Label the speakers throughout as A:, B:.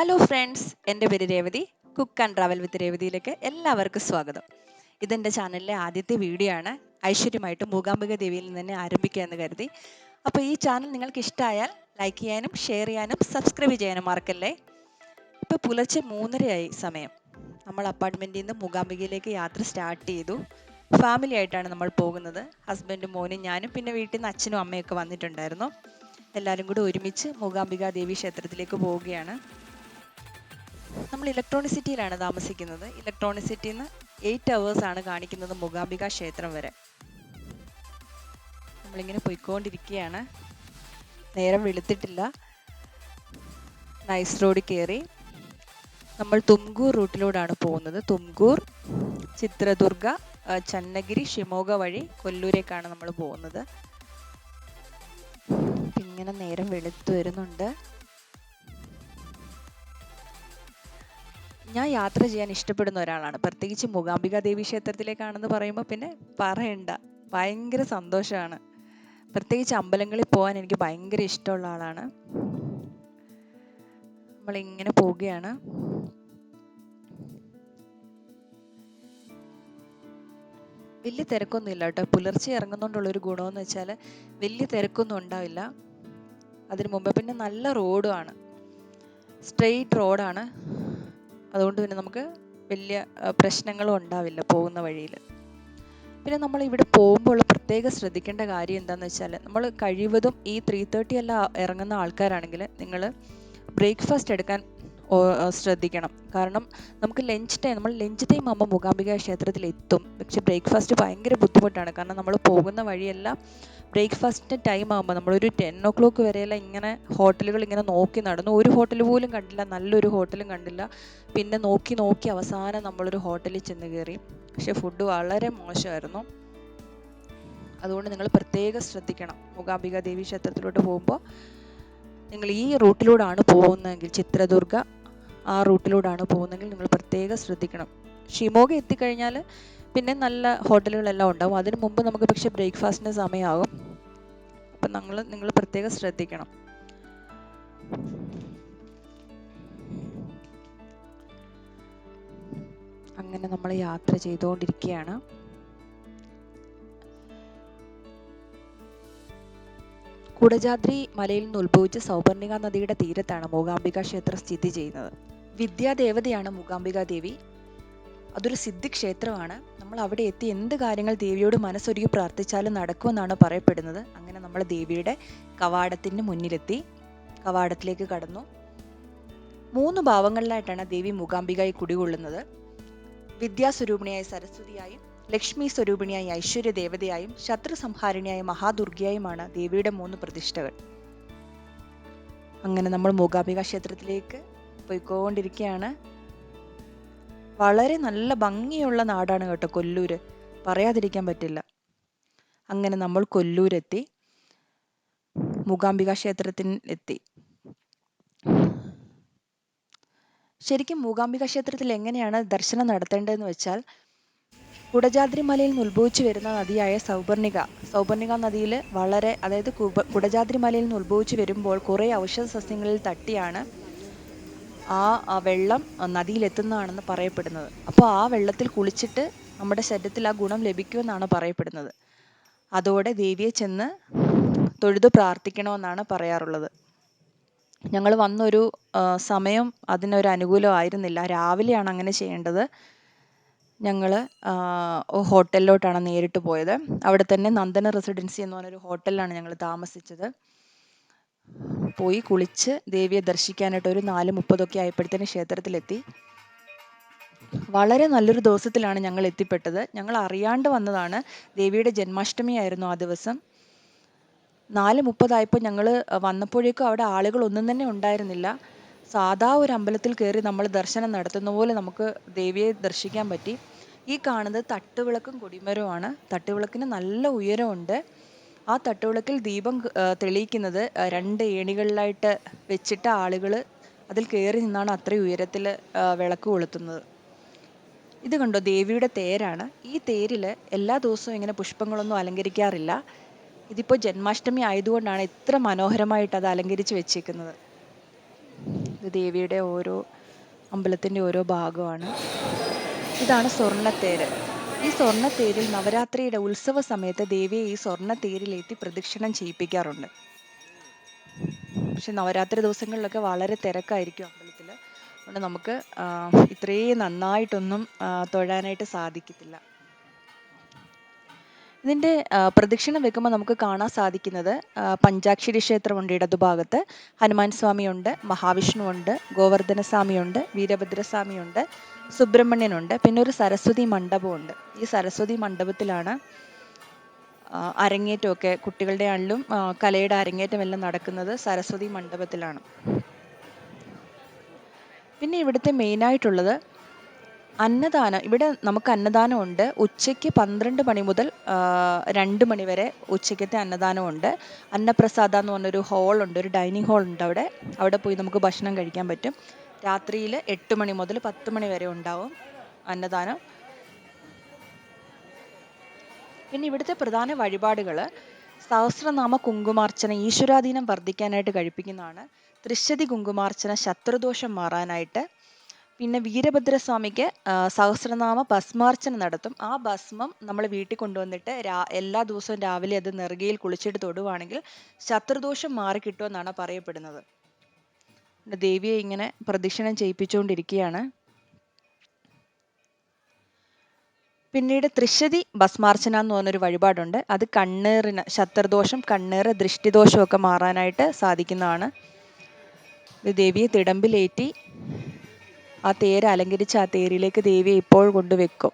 A: Hello friends എന്റെ പേര് Revathi. Cook and travel with രേവതിയിലേക്ക് എല്ലാവർക്കും സ്വാഗതം. ഇതെന്റെ ചാനലിലെ ആദ്യത്തെ വീഡിയോ ആണ്. ഐശ്വര്യമായിട്ട് മൂകാംബിക ദേവിയിൽ നിന്ന് തന്നെ ആരംഭിക്കുക എന്ന് കരുതി. അപ്പോൾ ഈ ചാനൽ നിങ്ങൾക്ക് ഇഷ്ടമായാൽ ലൈക്ക് ചെയ്യാനും ഷെയർ ചെയ്യാനും സബ്സ്ക്രൈബ് ചെയ്യാനും മറക്കല്ലേ? ഇപ്പോൾ പുലർച്ചെ മൂന്നരയായി സമയം. നമ്മൾ അപ്പാർട്ട്മെന്റിൽ നിന്ന് മൂകാംബികയിലേക്ക് യാത്ര സ്റ്റാർട്ട് ചെയ്തു. ഫാമിലി ആയിട്ടാണ് നമ്മൾ പോകുന്നത്. ഹസ്ബൻഡും മോനും ഞാനും പിന്നെ വീട്ടിൽ നിന്ന് അച്ഛനും അമ്മയൊക്കെ വന്നിട്ടുണ്ടായിരുന്നു. എല്ലാവരും കൂടി ഒരുമിച്ച് മൂകാംബിക ദേവി ക്ഷേത്രത്തിലേക്ക് പോവുകയാണ്. നമ്മൾ ഇലക്ട്രോണിസിറ്റിയിലാണ് താമസിക്കുന്നത്. ഇലക്ട്രോണിസിറ്റിയിൽ നിന്ന് എയ്റ്റ് അവേഴ്സ് ആണ് കാണിക്കുന്നത് മൂകാംബിക ക്ഷേത്രം വരെ. നമ്മളിങ്ങനെ പോയിക്കൊണ്ടിരിക്കുകയാണ്. നേരം വെളുത്തിട്ടില്ല. നൈസ് റോഡ് കയറി. നമ്മൾ തുംകൂർ റൂട്ടിലൂടെയാണ് പോകുന്നത്. തുംകൂർ ചിത്രദുർഗ ചന്നഗിരി ഷിമോഗ വഴി കൊല്ലൂരേക്കാണ് നമ്മൾ പോകുന്നത്. ഇങ്ങനെ നേരം വെളുത്തു വരുന്നുണ്ട്. ഞാൻ യാത്ര ചെയ്യാൻ ഇഷ്ടപ്പെടുന്ന ഒരാളാണ്. പ്രത്യേകിച്ച് മൂകാംബിക ദേവി ക്ഷേത്രത്തിലേക്കാണെന്ന് പറയുമ്പോൾ പിന്നെ പറയണ്ട. ഭയങ്കര സന്തോഷമാണ് പ്രത്യേകിച്ച് അമ്പലങ്ങളിൽ പോകാൻ എനിക്ക് ഭയങ്കര ഇഷ്ടമുള്ള ആളാണ്. നമ്മളിങ്ങനെ പോവുകയാണ്. വലിയ തിരക്കൊന്നും ഇല്ല കേട്ടോ. പുലർച്ചെ ഇറങ്ങുന്നതുകൊണ്ടുള്ള ഒരു ഗുണമെന്ന് വെച്ചാൽ വലിയ തിരക്കൊന്നും ഉണ്ടാവില്ല. അതിനു മുമ്പ് പിന്നെ നല്ല റോഡുമാണ് സ്ട്രെയിറ്റ് റോഡാണ്. അതുകൊണ്ട് പിന്നെ നമുക്ക് വലിയ പ്രശ്നങ്ങളും ഉണ്ടാവില്ല പോകുന്ന വഴിയിൽ പിന്നെ നമ്മൾ ഇവിടെ പോകുമ്പോൾ പ്രത്യേകം ശ്രദ്ധിക്കേണ്ട കാര്യം എന്താണെന്ന് വെച്ചാൽ നമ്മൾ കഴിവതും ഈ ത്രീ തേർട്ടി എല്ലാം ഇറങ്ങുന്ന ആൾക്കാരാണെങ്കിൽ നിങ്ങൾ ബ്രേക്ക്ഫാസ്റ്റ് എടുക്കാൻ ശ്രദ്ധിക്കണം. കാരണം നമുക്ക് ലഞ്ച് ടൈം നമ്മൾ ലഞ്ച് ടൈം ആകുമ്പോൾ മൂകാംബിക ക്ഷേത്രത്തിൽ എത്തും പക്ഷെ ബ്രേക്ക്ഫാസ്റ്റ് ഭയങ്കര ബുദ്ധിമുട്ടാണ്. കാരണം നമ്മൾ പോകുന്ന വഴിയെല്ലാം ബ്രേക്ക്ഫാസ്റ്റിന്റെ ടൈം ആകുമ്പോൾ നമ്മളൊരു ടെൻ ഒ ക്ലോക്ക് വരെയെല്ലാം ഇങ്ങനെ ഹോട്ടലുകൾ ഇങ്ങനെ നോക്കി നടന്നു. ഒരു ഹോട്ടൽ പോലും കണ്ടില്ല നല്ലൊരു ഹോട്ടലും കണ്ടില്ല. പിന്നെ നോക്കി നോക്കി അവസാനം നമ്മളൊരു ഹോട്ടലിൽ ചെന്ന് കയറി. പക്ഷെ ഫുഡ് വളരെ മോശമായിരുന്നു. അതുകൊണ്ട് നിങ്ങൾ പ്രത്യേകം ശ്രദ്ധിക്കണം. മൂകാംബിക ദേവി ക്ഷേത്രത്തിലോട്ട് പോകുമ്പോൾ നിങ്ങൾ ഈ റൂട്ടിലൂടെയാണ് പോകുന്നതെങ്കിൽ ചിത്രദുർഗ ആ റൂട്ടിലൂടെയാണ് പോകുന്നതെങ്കിൽ നിങ്ങൾ പ്രത്യേകം ശ്രദ്ധിക്കണം. ഷിമോഗ എത്തിക്കഴിഞ്ഞാൽ പിന്നെ നല്ല ഹോട്ടലുകളെല്ലാം ഉണ്ടാവും. അതിന് മുമ്പ് നമുക്ക് പക്ഷേ ബ്രേക്ക്ഫാസ്റ്റിന് സമയമാകും. അപ്പം നമ്മൾ നിങ്ങൾ പ്രത്യേകം ശ്രദ്ധിക്കണം. അങ്ങനെ നമ്മൾ യാത്ര ചെയ്തുകൊണ്ടിരിക്കുകയാണ്. കുടജാദ്രി മലയിൽ നിന്ന് ഉത്ഭവിച്ച് സൗപർണിക നദിയുടെ തീരത്താണ് മൂകാംബിക ക്ഷേത്രം സ്ഥിതി ചെയ്യുന്നത്. വിദ്യാദേവതയാണ് മൂകാംബിക ദേവി. അതൊരു സിദ്ധി ക്ഷേത്രമാണ് നമ്മൾ അവിടെ എത്തി എന്ത് കാര്യങ്ങൾ ദേവിയോട് മനസ്സൊരുക്കി പ്രാർത്ഥിച്ചാലും നടക്കുമെന്നാണ് പറയപ്പെടുന്നത്. അങ്ങനെ നമ്മൾ ദേവിയുടെ കവാടത്തിന് മുന്നിലെത്തി. കവാടത്തിലേക്ക് കടന്നു. മൂന്ന് ഭാവങ്ങളിലായിട്ടാണ് ദേവി മൂകാംബികയായി കുടികൊള്ളുന്നത്. വിദ്യാസ്വരൂപിണിയായ സരസ്വതിയായും ലക്ഷ്മി സ്വരൂപിണിയായ ഐശ്വര്യ ദേവതയായും ശത്രു സംഹാരിണിയായ മഹാദുർഗയായുമാണ് ദേവിയുടെ മൂന്ന് പ്രതിഷ്ഠകൾ. അങ്ങനെ നമ്മൾ മൂകാംബിക ക്ഷേത്രത്തിലേക്ക് പോയിക്കൊണ്ടിരിക്കുകയാണ്. വളരെ നല്ല ഭംഗിയുള്ള നാടാണ് കേട്ടോ കൊല്ലൂര്. പറയാതിരിക്കാൻ പറ്റില്ല. അങ്ങനെ നമ്മൾ കൊല്ലൂരെത്തി. മൂകാംബിക ക്ഷേത്രത്തിൽ എത്തി. ശരിക്കും മൂകാംബിക ക്ഷേത്രത്തിൽ എങ്ങനെയാണ് ദർശനം നടത്തേണ്ടതെന്ന് വെച്ചാൽ കുടജാദ്രി മലയിൽ നിന്ന് ഉത്ഭവിച്ചു വരുന്ന നദിയായ സൗപർണിക. സൗപർണിക നദിയിൽ വളരെ അതായത് കുടജാദ്രി മലയിൽ നിന്ന് ഉത്ഭവിച്ചു വരുമ്പോൾ കുറേ ഔഷധ സസ്യങ്ങളിൽ തട്ടിയാണ് ആ വെള്ളം നദിയിലെത്തുന്നതാണെന്ന് പറയപ്പെടുന്നത്. അപ്പോൾ ആ വെള്ളത്തിൽ കുളിച്ചിട്ട് നമ്മുടെ ശരീരത്തിൽ ആ ഗുണം ലഭിക്കുമെന്നാണ് പറയപ്പെടുന്നത്. അതോടെ ദേവിയെ ചെന്ന് തൊഴുതു പ്രാർത്ഥിക്കണമെന്നാണ് പറയാറുള്ളത്. ഞങ്ങൾ വന്നൊരു സമയം അതിനൊരു അനുകൂലമായിരുന്നില്ല രാവിലെയാണ് അങ്ങനെ ചെയ്യേണ്ടത്. ഞങ്ങൾ ഹോട്ടലിലോട്ടാണ് നേരിട്ട് പോയത്. അവിടെ തന്നെ നന്ദന റെസിഡൻസി എന്ന് പറഞ്ഞൊരു ഹോട്ടലിലാണ് ഞങ്ങൾ താമസിച്ചത്. പോയി കുളിച്ച് ദേവിയെ ദർശിക്കാനായിട്ട് ഒരു നാല് മുപ്പതൊക്കെ ആയപ്പോഴത്തേന് ക്ഷേത്രത്തിലെത്തി. വളരെ നല്ലൊരു ദിവസത്തിലാണ് ഞങ്ങൾ എത്തിപ്പെട്ടത് ഞങ്ങൾ അറിയാണ്ട് വന്നതാണ്. ദേവിയുടെ ജന്മാഷ്ടമി ആയിരുന്നു ആ ദിവസം. നാല് മുപ്പതായപ്പോൾ ഞങ്ങൾ വന്നപ്പോഴേക്കും അവിടെ ആളുകൾ ഒന്നും തന്നെ ഉണ്ടായിരുന്നില്ല. സാധാ ഒരു അമ്പലത്തിൽ കയറി നമ്മൾ ദർശനം നടത്തുന്ന പോലെ നമുക്ക് ദേവിയെ ദർശിക്കാൻ പറ്റി. ഈ കാണുന്നത് തട്ടുവിളക്കും കൊടിമരവുമാണ്. തട്ടുവിളക്കിന് നല്ല ഉയരമുണ്ട്. ആ തട്ടുവിളക്കിൽ ദീപം തെളിയിക്കുന്നത് രണ്ട് ഏണികളിലായിട്ട് വെച്ചിട്ട് ആളുകൾ അതിൽ കയറി നിന്നാണ് അത്രയും ഉയരത്തിൽ വിളക്ക് കൊളുത്തുന്നത്. ഇത് കണ്ടോ? ദേവിയുടെ തേരാണ്. ഈ തേരിൽ എല്ലാ ദിവസവും ഇങ്ങനെ പുഷ്പങ്ങളൊന്നും അലങ്കരിക്കാറില്ല. ഇതിപ്പോൾ ജന്മാഷ്ടമി ആയതുകൊണ്ടാണ് ഇത്ര മനോഹരമായിട്ട് അത് അലങ്കരിച്ച് വെച്ചേക്കുന്നത്. ഇത് ദേവിയുടെ ഓരോ അമ്പലത്തിന്റെ ഓരോ ഭാഗമാണ്. ഇതാണ് സ്വർണത്തേര്. ഈ സ്വർണത്തേരിൽ നവരാത്രിയുടെ ഉത്സവ സമയത്ത് ദേവിയെ ഈ സ്വർണത്തേരിലെത്തി പ്രദക്ഷിണം ചെയ്യിപ്പിക്കാറുണ്ട്. പക്ഷെ നവരാത്രി ദിവസങ്ങളിലൊക്കെ വളരെ തിരക്കായിരിക്കും അമ്പലത്തിൽ അതുകൊണ്ട് നമുക്ക് ഇത്രയും നന്നായിട്ടൊന്നും തൊഴാനായിട്ട് സാധിക്കത്തില്ല. ഇതിന്റെ പ്രദക്ഷിണം വെക്കുമ്പോൾ നമുക്ക് കാണാൻ സാധിക്കുന്നത് പഞ്ചാക്ഷരി ക്ഷേത്രമുണ്ട് ഇടതുഭാഗത്ത്. ഹനുമാൻ സ്വാമിയുണ്ട് മഹാവിഷ്ണുവുണ്ട് ഗോവർദ്ധന സ്വാമിയുണ്ട് വീരഭദ്രസ്വാമിയുണ്ട് സുബ്രഹ്മണ്യനുണ്ട് പിന്നെ ഒരു സരസ്വതി മണ്ഡപമുണ്ട്. ഈ സരസ്വതി മണ്ഡപത്തിലാണ് അരങ്ങേറ്റമൊക്കെ കുട്ടികളുടെ ആണെങ്കിലും കലയുടെ അരങ്ങേറ്റം എല്ലാം നടക്കുന്നത് സരസ്വതി മണ്ഡപത്തിലാണ്. പിന്നെ ഇവിടുത്തെ മെയിനായിട്ടുള്ളത് അന്നദാനം ഇവിടെ നമുക്ക് അന്നദാനമുണ്ട്. ഉച്ചയ്ക്ക് പന്ത്രണ്ട് മണി മുതൽ രണ്ട് മണി വരെ ഉച്ചയ്ക്കത്തെ അന്നദാനമുണ്ട്. അന്നപ്രസാദ എന്ന് പറഞ്ഞൊരു ഹോളുണ്ട് ഒരു ഡൈനിങ് ഹോൾ ഉണ്ട് അവിടെ. അവിടെ പോയി നമുക്ക് ഭക്ഷണം കഴിക്കാൻ പറ്റും. രാത്രിയിൽ എട്ട് മണി മുതൽ പത്ത് മണി വരെ ഉണ്ടാവും അന്നദാനം. പിന്നെ ഇവിടുത്തെ പ്രധാന വഴിപാടുകൾ സഹസ്രനാമ കുങ്കുമാർച്ചന ഈശ്വരാധീനം വർദ്ധിക്കാനായിട്ട് കഴിപ്പിക്കുന്നതാണ്. തൃശ്ശതി കുങ്കുമാർച്ചന ശത്രുദോഷം മാറാനായിട്ട് പിന്നെ വീരഭദ്രസ്വാമിക്ക് സഹസ്രനാമ ഭസ്മാർച്ചന നടത്തും. ആ ഭസ്മം നമ്മൾ വീട്ടിൽ കൊണ്ടുവന്നിട്ട് രാ എല്ലാ ദിവസവും രാവിലെ അത് നെറുകയിൽ കുളിച്ചിട്ട് തൊടുവാണെങ്കിൽ ശത്രുദോഷം മാറിക്കിട്ടുമെന്നാണ് പറയപ്പെടുന്നത്. ദേവിയെ ഇങ്ങനെ പ്രദക്ഷിണം ചെയ്യിപ്പിച്ചുകൊണ്ടിരിക്കുകയാണ്. പിന്നീട് തൃശ്ശതി ഭസ്മാർച്ചന എന്ന് പറഞ്ഞൊരു വഴിപാടുണ്ട്. അത് കണ്ണേറിന് ശത്രുദോഷം കണ്ണേറ് ദൃഷ്ടിദോഷമൊക്കെ മാറാനായിട്ട് സാധിക്കുന്നതാണ്. ദേവിയെ തിടമ്പിലേറ്റി ആ തേര് അലങ്കരിച്ച് ആ തേരിലേക്ക് ദേവിയെ ഇപ്പോൾ കൊണ്ടുവെക്കും.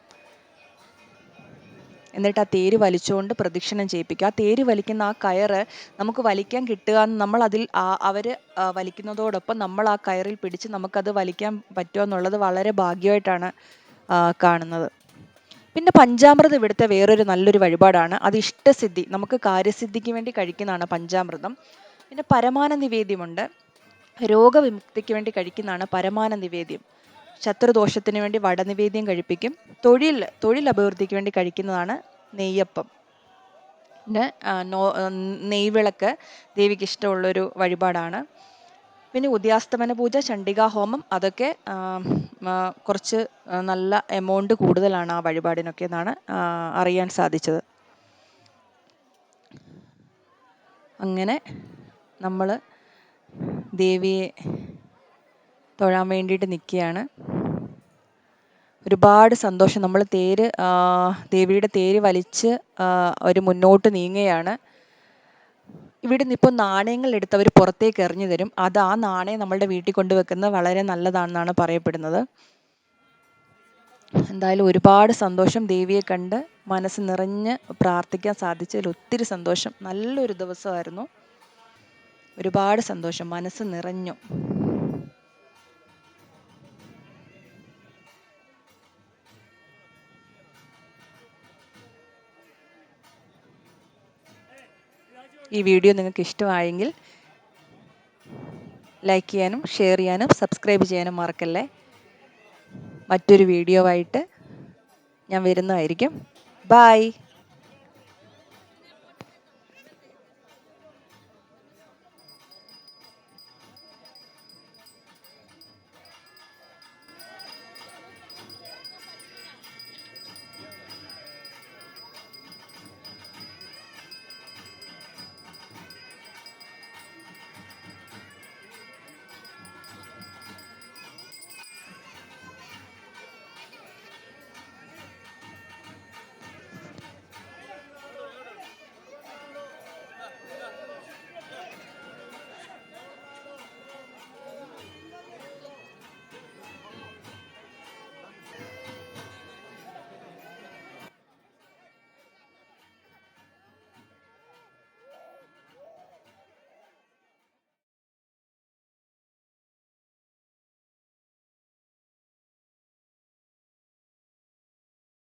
A: എന്നിട്ട് ആ തേര് വലിച്ചുകൊണ്ട് പ്രദക്ഷിണം ചെയ്യിപ്പിക്കുക ആ തേര് വലിക്കുന്ന ആ കയറ് നമുക്ക് വലിക്കാൻ കിട്ടുക നമ്മൾ അതിൽ അവർ വലിക്കുന്നതോടൊപ്പം നമ്മൾ ആ കയറിൽ പിടിച്ച് നമുക്കത് വലിക്കാൻ പറ്റുക എന്നുള്ളത് വളരെ ഭാഗ്യമായിട്ടാണ് കാണുന്നത്. പിന്നെ പഞ്ചാമൃതം ഇവിടുത്തെ വേറൊരു നല്ലൊരു വഴിപാടാണ്. അത് ഇഷ്ടസിദ്ധി. നമുക്ക് കാര്യസിദ്ധിക്ക് വേണ്ടി കഴിക്കുന്നതാണ് പഞ്ചാമൃതം. പിന്നെ പരമാന നിവേദ്യമുണ്ട് രോഗവിമുക്തിക്ക് വേണ്ടി കഴിക്കുന്നതാണ് പരമാന നിവേദ്യം ശത്രുദോഷത്തിന് വേണ്ടി വടനിവേദ്യം കഴിപ്പിക്കും. തൊഴിൽ തൊഴിൽ അഭിവൃദ്ധിക്ക് വേണ്ടി കഴിക്കുന്നതാണ് നെയ്യപ്പം. പിന്നെ നെയ്വിളക്ക് ദേവിക്ക് ഇഷ്ടമുള്ളൊരു വഴിപാടാണ്. പിന്നെ ഉദയാസ്തമന പൂജ ചണ്ഡികാ ഹോമം അതൊക്കെ കുറച്ച് നല്ല എമൗണ്ട് കൂടുതലാണ് ആ വഴിപാടിനൊക്കെ എന്നാണ് അറിയാൻ സാധിച്ചത്. അങ്ങനെ നമ്മൾ ദേവിയെ തൊഴാൻ വേണ്ടിയിട്ട് നിൽക്കുകയാണ്. ഒരുപാട് സന്തോഷം. നമ്മൾ തേര് ദേവിയുടെ തേര് വലിച്ച് അവർ മുന്നോട്ട് നീങ്ങുകയാണ്. ഇവിടെ നിന്ന് ഇപ്പോൾ നാണയങ്ങൾ എടുത്ത് അവർ പുറത്തേക്ക് എറിഞ്ഞു തരും. അത് ആ നാണയം നമ്മളുടെ വീട്ടിൽ കൊണ്ടുവെക്കുന്നത് വളരെ നല്ലതാണെന്നാണ് പറയപ്പെടുന്നത്. എന്തായാലും ഒരുപാട് സന്തോഷം ദേവിയെ കണ്ട് മനസ്സ് നിറഞ്ഞ് പ്രാർത്ഥിക്കാൻ സാധിച്ചതിൽ ഒത്തിരി സന്തോഷം. നല്ലൊരു ദിവസമായിരുന്നു. ഒരുപാട് സന്തോഷം. മനസ്സ് നിറഞ്ഞു. ഈ വീഡിയോ നിങ്ങൾക്ക് ഇഷ്ടമായെങ്കിൽ ലൈക്ക് ചെയ്യാനും ഷെയർ ചെയ്യാനും സബ്സ്ക്രൈബ് ചെയ്യാനും മറക്കല്ലേ? മറ്റൊരു വീഡിയോ ആയിട്ട് ഞാൻ വരുന്നതായിരിക്കും. ബായ്